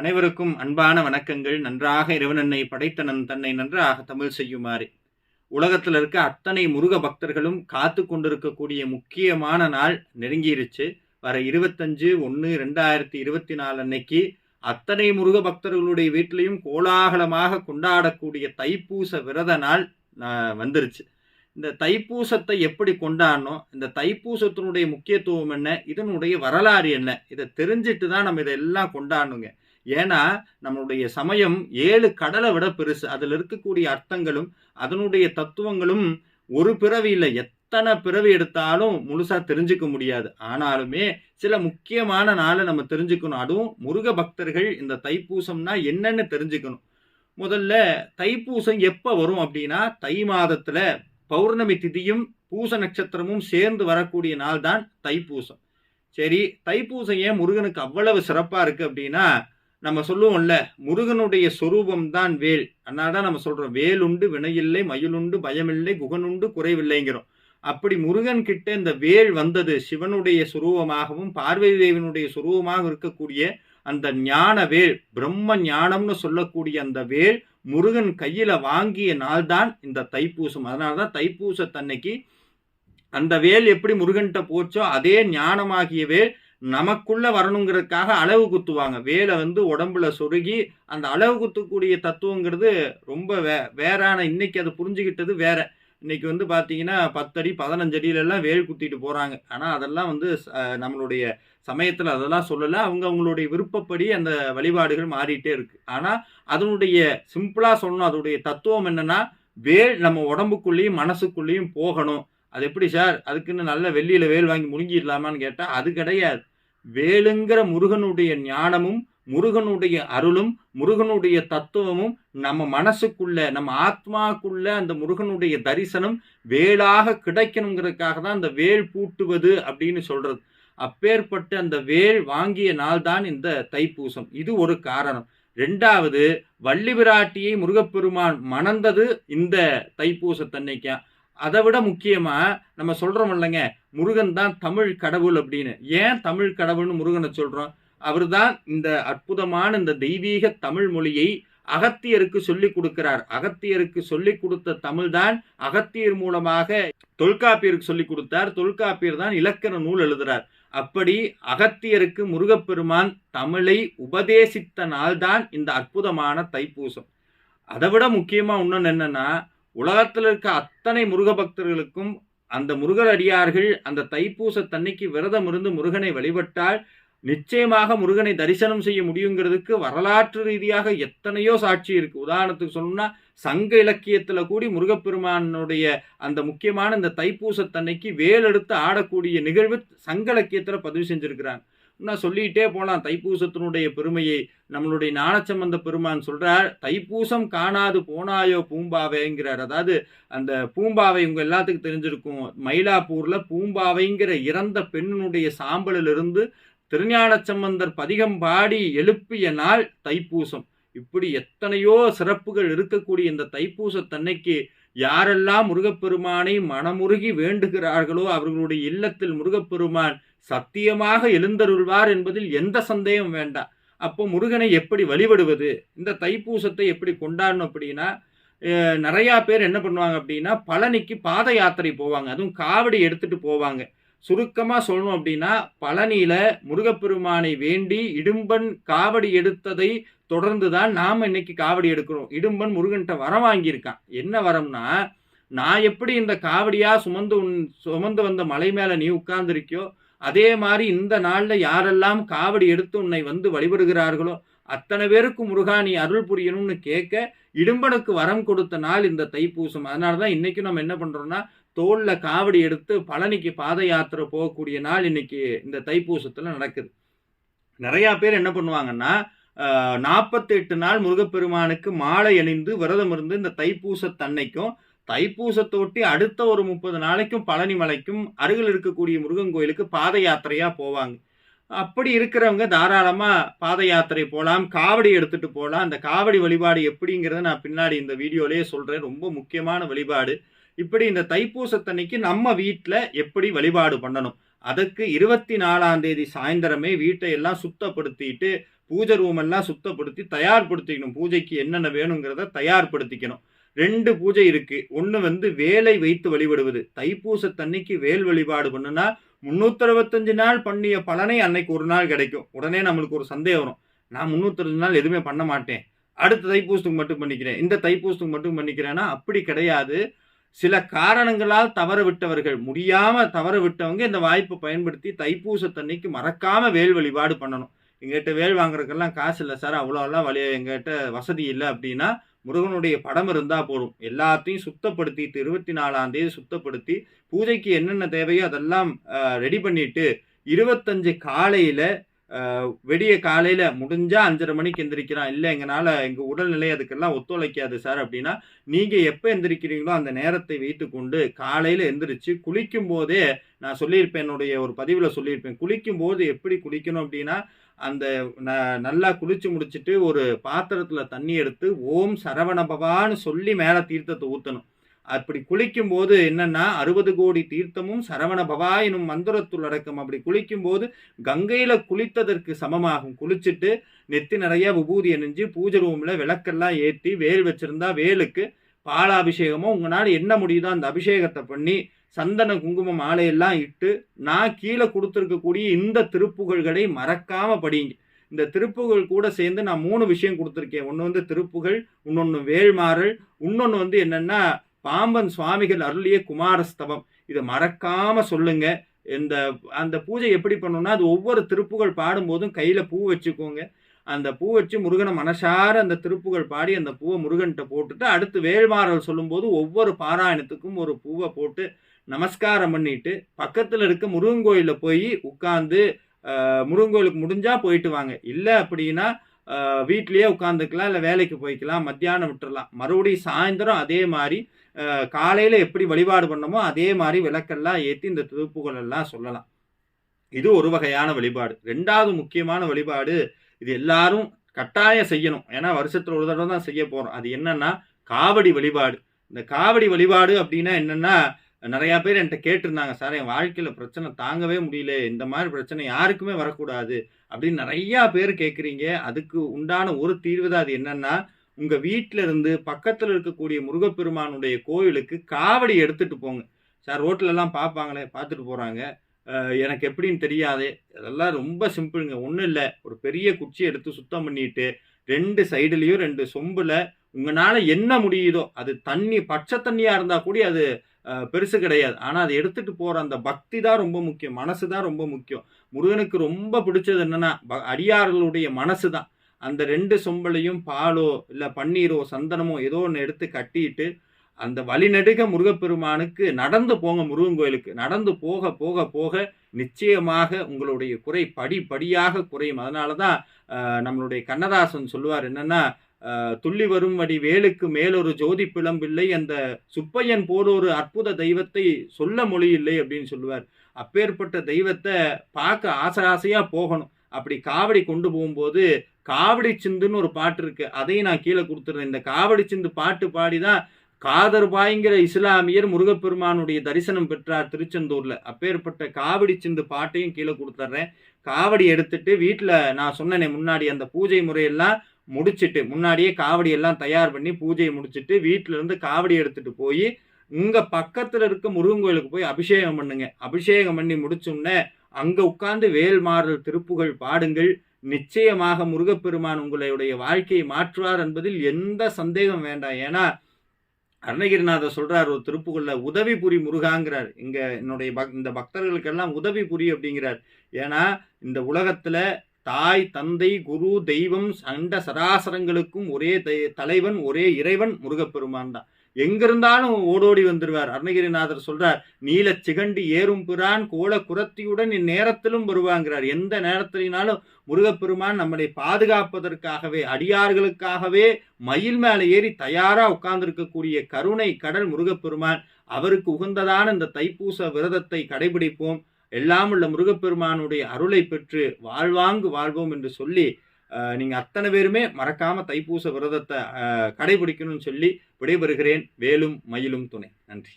அனைவருக்கும் அன்பான வணக்கங்கள். நன்றாக இறைவனன்னை படைத்தனன் தன்னை நன்றாக தமிழ் செய்யுமாறு. உலகத்தில் இருக்க அத்தனை முருக பக்தர்களும் காத்து கொண்டிருக்கக்கூடிய முக்கியமான நாள் நெருங்கிருச்சு. வர இருபத்தஞ்சு ஒன்று ரெண்டாயிரத்தி இருபத்தி நாலு அன்னைக்கு அத்தனை முருக பக்தர்களுடைய வீட்டிலையும் கோலாகலமாக கொண்டாடக்கூடிய தைப்பூச விரத நாள் வந்துருச்சு. இந்த தைப்பூசத்தை எப்படி கொண்டாடணும்? இந்த தைப்பூசத்தினுடைய முக்கியத்துவம் என்ன? இதனுடைய வரலாறு என்ன? இதை தெரிஞ்சிட்டு தான் நம்ம இதெல்லாம் கொண்டாடணுங்க. ஏன்னா நம்மளுடைய சமயம் ஏழு கடலை விட பெருசு. அதில் இருக்கக்கூடிய அர்த்தங்களும் அதனுடைய தத்துவங்களும் ஒரு பிறவி இல்லை. எத்தனை பிறவி எடுத்தாலும் முழுசாக தெரிஞ்சுக்க முடியாது. ஆனாலுமே சில முக்கியமான நாளை நம்ம தெரிஞ்சுக்கணும். அதுவும் முருக பக்தர்கள் இந்த தைப்பூசம்னா என்னன்னு தெரிஞ்சுக்கணும். முதல்ல தைப்பூசம் எப்போ வரும் அப்படின்னா தை மாதத்தில் பௌர்ணமி திதியும் பூச நட்சத்திரமும் சேர்ந்து வரக்கூடிய நாள் தான் தைப்பூசம். சரி தைப்பூசம் ஏன் முருகனுக்கு அவ்வளவு சிறப்பாக இருக்குது அப்படின்னா நம்ம சொல்லுவோம்ல முருகனுடைய சொரூபம் தான் வேல். அதனால நம்ம சொல்றோம் வேலுண்டு வினையில்லை மயிலுண்டு பயமில்லை குகனுண்டு குறைவில்லைங்கிறோம் அப்படி முருகன் கிட்ட இந்த வேல் வந்தது சிவனுடைய சுரூபமாகவும் பார்வதி தேவனுடைய சுரூபமாக இருக்கக்கூடிய அந்த ஞான வேல் பிரம்ம ஞானம்னு சொல்லக்கூடிய அந்த வேல் முருகன் கையில வாங்கிய நாள் தான் இந்த தைப்பூசம். அதனாலதான் தைப்பூசத்தன்னைக்கு அந்த வேல் எப்படி முருகன்கிட்ட போச்சோ அதே ஞானமாகிய வேல் நமக்குள்ள வரணுங்கிறதுக்காக அளவு குத்துவாங்க. வேலை வந்து உடம்புல சொருகி அந்த அளவு குத்தக்கூடிய தத்துவங்கிறது ரொம்ப வே வேறான இன்னைக்கு அதை புரிஞ்சுக்கிட்டது வேற. இன்னைக்கு வந்து பார்த்தீங்கன்னா பத்தடி பதினஞ்சடியிலெல்லாம் வேல் குத்திட்டு போகிறாங்க ஆனால் அதெல்லாம் வந்து நம்மளுடைய சமயத்தில் அதெல்லாம் சொல்லலை. அவங்க அவங்களுடைய விருப்பப்படி அந்த வழிபாடுகள் மாறிட்டே இருக்குது ஆனால் அதனுடைய சிம்பிளாக சொல்லணும். அதனுடைய தத்துவம் என்னென்னா வேல் நம்ம உடம்புக்குள்ளேயும் மனசுக்குள்ளேயும் போகணும். அது எப்படி சார்? அதுக்குன்னு நல்ல வெள்ளியில் வேல் வாங்கி முழுங்கிடலாமான்னு கேட்டால் அது கிடையாது. வேலுங்கிற முருகனுடைய ஞானமும் முருகனுடைய அருளும் முருகனுடைய தத்துவமும் நம்ம மனசுக்குள்ள நம்ம ஆத்மாக்குள்ள அந்த முருகனுடைய தரிசனம் வேலாக கிடைக்கணுங்கிறதுக்காக தான் அந்த வேல் பூட்டுவது அப்படின்னு சொல்றது. அப்பேற்பட்ட அந்த வேல் வாங்கிய நாள் தான் இந்த தைப்பூசம். இது ஒரு காரணம். ரெண்டாவது வள்ளி பிராட்டியை முருகப்பெருமான் மணந்தது இந்த தைப்பூசத்தன்னைக்கா. அதை விட முக்கியமா நம்ம சொல்றோம் இல்லைங்க முருகன் தான் தமிழ் கடவுள் அப்படின்னு. ஏன் தமிழ் கடவுள்னு முருகனை சொல்றோம்? அவர்தான் இந்த அற்புதமான இந்த தெய்வீக தமிழ் மொழியை அகத்தியருக்கு சொல்லி கொடுக்கிறார். அகத்தியருக்கு சொல்லி கொடுத்த தமிழ் தான் அகத்தியர் மூலமாக தொல்காப்பியருக்கு சொல்லி கொடுத்தார். தொல்காப்பியர் தான் இலக்கண நூல் எழுதுறார். அப்படி அகத்தியருக்கு முருகப்பெருமான் தமிழை உபதேசித்த நாள்தான் இந்த அற்புதமான தைப்பூசம். அதை விட முக்கியமாக இன்னொன்று என்னன்னா உலகத்தில் இருக்க அத்தனை முருக பக்தர்களுக்கும் அந்த முருகர் அடியார்கள் அந்த தைப்பூசத்தன்னைக்கு விரதம் இருந்து முருகனை வழிபட்டால் நிச்சயமாக முருகனை தரிசனம் செய்ய முடியுங்கிறதுக்கு வரலாற்று ரீதியாக எத்தனையோ சாட்சி இருக்குது உதாரணத்துக்கு சொல்லணும்னா சங்க இலக்கியத்தில் கூடி முருகப்பெருமானுடைய அந்த முக்கியமான இந்த தைப்பூசத்தன்னைக்கு தன்னைக்கு வேலெடுத்து ஆடக்கூடிய நிகழ்வு சங்க இலக்கியத்தில் பதிவு செஞ்சுருக்கிறாங்க. இன்னும் சொல்லிகிட்டே போகலாம் தைப்பூசத்தினுடைய பெருமையை நம்மளுடைய ஞானச்சம்பந்த பெருமான் சொல்கிறார் தைப்பூசம் காணாது போனாயோ பூம்பாவைங்கிறார். அதாவது அந்த பூம்பாவை உங்கள் எல்லாத்துக்கும் தெரிஞ்சிருக்கும். மயிலாப்பூரில் பூம்பாவைங்கிற இறந்த பெண்ணினுடைய சாம்பலிலிருந்து திருஞானச்சம்பந்தர் பதிகம் பாடி எழுப்பிய நாள் தைப்பூசம். இப்படி எத்தனையோ சிறப்புகள் இருக்கக்கூடிய இந்த தைப்பூசத்தன்னைக்கு யாரெல்லாம் முருகப்பெருமானை மனமுருகி வேண்டுகிறார்களோ அவர்களுடைய இல்லத்தில் முருகப்பெருமான் சத்தியமாக எழுந்தருள்வார் என்பதில் எந்த சந்தேகம் வேண்டாம் அப்போ முருகனை எப்படி வழிபடுவது? இந்த தைப்பூசத்தை எப்படி கொண்டாடணும் அப்படின்னா நிறையா பேர் என்ன பண்ணுவாங்க அப்படின்னா பழனிக்கு பாத யாத்திரை போவாங்க. அதுவும் காவடி எடுத்துகிட்டு போவாங்க. சுருக்கமாக சொல்லணும் அப்படின்னா பழனியில் முருகப்பெருமானை வேண்டி இடும்பன் காவடி எடுத்ததை தொடர்ந்து தான் நாம் இன்னைக்கு காவடி எடுக்கிறோம். இடும்பன் முருகன்கிட்ட வரம் வாங்கியிருக்கான். என்ன வரம்னா நான் எப்படி இந்த காவடியாக சுமந்து உன் சுமந்து வந்த மலை மேலே நீ உட்கார்ந்துருக்கியோ அதே மாதிரி இந்த நாளில் யாரெல்லாம் காவடி எடுத்து உன்னை வந்து வழிபடுகிறார்களோ அத்தனை பேருக்கு முருகா நீ அருள் புரியணும்னு கேட்க இடும்பனுக்கு வரம் கொடுத்த நாள் இந்த தைப்பூசம். அதனால தான் இன்றைக்கும் நம்ம என்ன பண்ணுறோன்னா தோளில் காவடி எடுத்து பழனிக்கு பாத யாத்திரை போகக்கூடிய நாள் இன்னைக்கு இந்த தைப்பூசத்தில் நடக்குது. நிறையா பேர் என்ன பண்ணுவாங்கன்னா நாற்பத்தெட்டு நாள் முருகப்பெருமானுக்கு மாலை அணிந்து விரதம் இருந்து இந்த தைப்பூசத்தன்னைக்கும் தைப்பூசத்தோட்டி அடுத்த ஒரு முப்பது நாளைக்கும் பழனி மலைக்கும் அருகில் இருக்கக்கூடிய முருகன் கோயிலுக்கு பாத யாத்திரையாக போவாங்க. அப்படி இருக்கிறவங்க தாராளமாக பாத யாத்திரை போகலாம் காவடி எடுத்துகிட்டு போகலாம் அந்த காவடி வழிபாடு எப்படிங்கிறத நான் பின்னாடி இந்த வீடியோலேயே சொல்கிறேன் ரொம்ப முக்கியமான வழிபாடு. இப்படி இந்த தைப்பூசத்தன்னைக்கு நம்ம வீட்டில் எப்படி வழிபாடு பண்ணணும்? அதுக்கு இருபத்தி நாலாம் தேதி சாயந்தரமே வீட்டை எல்லாம் சுத்தப்படுத்திட்டு பூஜை ரூம் எல்லாம் சுத்தப்படுத்தி தயார்படுத்திக்கணும். பூஜைக்கு என்னென்ன வேணுங்கிறத தயார்படுத்திக்கணும். ரெண்டு பூஜை இருக்கு. ஒன்று வந்து வேலை வைத்து வழிபடுவது. தைப்பூசத்தன்னைக்கு வேல் வழிபாடு பண்ணுனா முந்நூற்றறுபத்தஞ்சு நாள் பண்ணிய பலனை அன்னைக்கு ஒரு நாள் கிடைக்கும். உடனே நம்மளுக்கு ஒரு சந்தேகம் வரும். நான் முந்நூற்றஞ்சு நாள் எதுவுமே பண்ண மாட்டேன். அடுத்த தைப்பூசத்துக்கு மட்டும் பண்ணிக்கிறேன். இந்த தைப்பூசத்துக்கு மட்டும் பண்ணிக்கிறேன்னா அப்படி கிடையாது. சில காரணங்களால் தவற விட்டவர்கள் முடியாம தவற விட்டவங்க இந்த வாய்ப்பை பயன்படுத்தி தைப்பூசத்தன்னைக்கு மறக்காம வேல் வழிபாடு பண்ணணும். எங்ககிட்ட வேல் வாங்குறதுக்கெல்லாம் காசு இல்லை சார். அவ்வளோலாம் வழி எங்ககிட்ட வசதி இல்லை அப்படின்னா முருகனுடைய படம் இருந்தால் போதும். எல்லாத்தையும் சுத்தப்படுத்திட்டு இருபத்தி நாலாம் தேதி சுத்தப்படுத்தி பூஜைக்கு என்னென்ன தேவையோ அதெல்லாம் ரெடி பண்ணிட்டு இருபத்தஞ்சு காலையில் வெடிய காலையில் முடிஞ்சால் அஞ்சரை மணிக்கு எந்திரிக்கிறான். இல்லை எங்களால் எங்கள் உடல்நிலை அதுக்கெல்லாம் ஒத்துழைக்காது சார் அப்படின்னா நீங்கள் எப்போ எந்திரிக்கிறீங்களோ அந்த நேரத்தை வைத்துக்கொண்டு காலையில் எந்திரிச்சு குளிக்கும் போதே நான் சொல்லியிருப்பேன் என்னுடைய ஒரு பதிவில் சொல்லியிருப்பேன். குளிக்கும் போது எப்படி குளிக்கணும் அப்படின்னா அந்த ந நல்லா குளிச்சு முடிச்சுட்டு ஒரு பாத்திரத்தில் தண்ணி எடுத்து ஓம் சரவணபவான்னு சொல்லி மேலே தீர்த்தத்தை ஊற்றணும் அப்படி குளிக்கும் போது என்னன்னா அறுபது கோடி தீர்த்தமும் சரவண பவா எனும் மந்திரத்துள் அடக்கம். அப்படி குளிக்கும் போது கங்கையில குளித்ததற்கு சமமாகும். குளிச்சுட்டு நெத்தி நிறைய விபூதி அணிஞ்சு பூஜை ரூம்ல விளக்கெல்லாம் ஏற்றி வேல் வச்சிருந்தா வேலுக்கு பாலாபிஷேகமோ உங்களால் என்ன முடியுதோ அந்த அபிஷேகத்தை பண்ணி சந்தன குங்குமம் மாலையெல்லாம் இட்டு நான் கீழே கொடுத்துருக்கக்கூடிய இந்த திருப்புகழ்களை மறக்காம படிங்க. இந்த திருப்புகள் கூட சேர்ந்து நான் மூணு விஷயம் கொடுத்துருக்கேன். ஒன்று வந்து திருப்புகள் இன்னொன்று வேள்மாறல் இன்னொன்று வந்து என்னென்னா பாம்பன் சுவாமிகள் அருளிய குமாரஸ்தவம். இதை மறக்காம சொல்லுங்க. இந்த அந்த பூஜை எப்படி பண்ணணும்னா அது ஒவ்வொரு திருப்புகள் பாடும்போதும் கையில் பூ வச்சுக்கோங்க. அந்த பூ வச்சு முருகனை மனசார அந்த திருப்புகள் பாடி அந்த பூவை முருகன்கிட்ட போட்டுட்டு அடுத்து வேள்மாறல் சொல்லும்போது ஒவ்வொரு பாராயணத்துக்கும் ஒரு பூவை போட்டு நமஸ்காரம் பண்ணிட்டு பக்கத்தில் இருக்க முருகன் கோயிலில் போய் உட்காந்து முருகன் கோயிலுக்கு முடிஞ்சால் போயிட்டு வாங்க. இல்லை அப்படின்னா வீட்லேயே உட்காந்துக்கலாம் இல்லை வேலைக்கு போய்க்கலாம் மத்தியானம் விட்டுறலாம். மறுபடியும் சாயந்தரம் அதே மாதிரி காலையில் எப்படி வழிபாடு பண்ணமோ அதே மாதிரி விளக்கெல்லாம் ஏற்றி இந்த திருப்புகள் எல்லாம் சொல்லலாம். இது ஒரு வகையான வழிபாடு. ரெண்டாவது முக்கியமான வழிபாடு இது எல்லாரும் கட்டாயம் செய்யணும். ஏன்னா வருஷத்தில் ஒரு தடவை தான் செய்ய போகிறோம் அது என்னன்னா காவடி வழிபாடு. இந்த காவடி வழிபாடு அப்படின்னா என்னென்னா நிறையா பேர் என்கிட்ட கேட்டிருந்தாங்க சார் என் வாழ்க்கையில் பிரச்சனை தாங்கவே முடியல. இந்த மாதிரி பிரச்சனை யாருக்குமே வரக்கூடாது. அப்படின்னு நிறையா பேர் கேட்குறீங்க. அதுக்கு உண்டான ஒரு தீர்வு தான் அது என்னென்னா உங்கள் வீட்டில் இருந்து பக்கத்தில் இருக்கக்கூடிய முருகப்பெருமானுடைய கோயிலுக்கு காவடி எடுத்துகிட்டு போங்க. சார் ரோட்டிலலாம் பார்ப்பாங்களே பார்த்துட்டு போகிறாங்க எனக்கு எப்படின்னு தெரியாது. அதெல்லாம் ரொம்ப சிம்பிளுங்க. ஒன்றும் இல்லை. ஒரு பெரிய குச்சி எடுத்து சுத்தம் பண்ணிட்டு ரெண்டு சைடுலேயும் ரெண்டு சொம்பில் உங்களால் என்ன முடியுதோ அது தண்ணி பச்சை தண்ணியாக இருந்தால் கூட அது பெருசு கிடையாது. ஆனால் அதை எடுத்துகிட்டு போகிற அந்த பக்தி தான் ரொம்ப முக்கியம். மனசு தான் ரொம்ப முக்கியம். முருகனுக்கு ரொம்ப பிடிச்சது என்னென்னா அடியார்களுடைய மனசு தான். அந்த ரெண்டு சொம்பலையும் பாலோ இல்லை பன்னீரோ சந்தனமோ ஏதோ ஒன்று எடுத்து கட்டிட்டு அந்த வழிநெடுக முருகப்பெருமானுக்கு நடந்து போங்க முருகன் கோயிலுக்கு. நடந்து போக போக போக நிச்சயமாக உங்களுடைய குறை படி படியாக குறையும். அதனால தான் நம்மளுடைய கண்ணதாசன் சொல்லுவார் என்னன்னா துள்ளி வரும் வடி வேலுக்கு மேலொரு ஜோதி பிளம்பில்லை அந்த சுப்பையன் போல ஒரு அற்புத தெய்வத்தை சொல்ல மொழி இல்லை அப்படின்னு சொல்லுவார். அப்பேற்பட்ட தெய்வத்தை பார்க்க ஆசை ஆசையாக போகணும். அப்படி காவடி கொண்டு போகும்போது காவடி சிந்துன்னு ஒரு பாட்டு இருக்கு. அதையும் நான் கீழே கொடுத்துருந்தேன் இந்த காவடி சிந்து பாட்டு பாடி தான் காதர்பாய்ங்கிற இஸ்லாமியர் முருகப்பெருமானுடைய தரிசனம் பெற்றார் திருச்செந்தூர்ல. அப்பேற்பட்ட காவடி சிந்து பாட்டையும் கீழே கொடுத்துட்றேன் காவடி எடுத்துட்டு வீட்டில் நான் சொன்னேனே முன்னாடி அந்த பூஜை முறையெல்லாம் முடிச்சுட்டு முன்னாடியே காவடி எல்லாம் தயார் பண்ணி பூஜையை முடிச்சுட்டு வீட்டில இருந்து காவடி எடுத்துட்டு போய் உங்க பக்கத்துல இருக்க முருகன் கோயிலுக்கு போய் அபிஷேகம் பண்ணுங்க. அபிஷேகம் பண்ணி முடிச்சோன்னே அங்க உட்கார்ந்து வேல்மாறல் திருப்புகள் பாடுங்கள். நிச்சயமாக முருகப்பெருமான் உங்களுடைய வாழ்க்கையை மாற்றுவார் என்பதில் எந்த சந்தேகம் வேண்டாம். ஏன்னா அருணகிரிநாதர் சொல்றார் ஒரு திருப்புகள்ல உதவி புரி முருகாங்கிறார். இங்க என்னுடைய பக் இந்த பக்தர்களுக்கெல்லாம் உதவி புரி அப்படிங்கிறார். ஏன்னா இந்த உலகத்துல தாய் தந்தை குரு தெய்வம் சண்ட சராசரங்களுக்கும் ஒரே தலைவன் ஒரே இறைவன் முருகப்பெருமான் தான். எங்கிருந்தாலும் ஓடோடி வந்துருவார். அருணகிரிநாதர் சொல்றார் நீல சிகண்டி ஏறும் பிரான் கோல குரத்தியுடன் இந்நேரத்திலும் வருவாங்கிறார். எந்த நேரத்தினாலும் முருகப்பெருமான் நம்மளை பாதுகாப்பதற்காகவே அடியார்களுக்காகவே மயில் மேலே ஏறி தயாரா உட்கார்ந்திருக்கக்கூடிய கருணை கடல் முருகப்பெருமான் அவருக்கு உகந்ததான இந்த தைப்பூச விரதத்தை கடைபிடிப்போம். எல்லாம் உள்ள முருகப்பெருமானுடைய அருளை பெற்று வாழ்வாங்கு வாழ்வோம் என்று சொல்லி நீங்கள் அத்தனை பேருமே மறக்காம தைப்பூச விரதத்தை கடைபிடிக்கணும்னு சொல்லி விடைபெறுகிறேன். வேலும் மயிலும் துணை. நன்றி.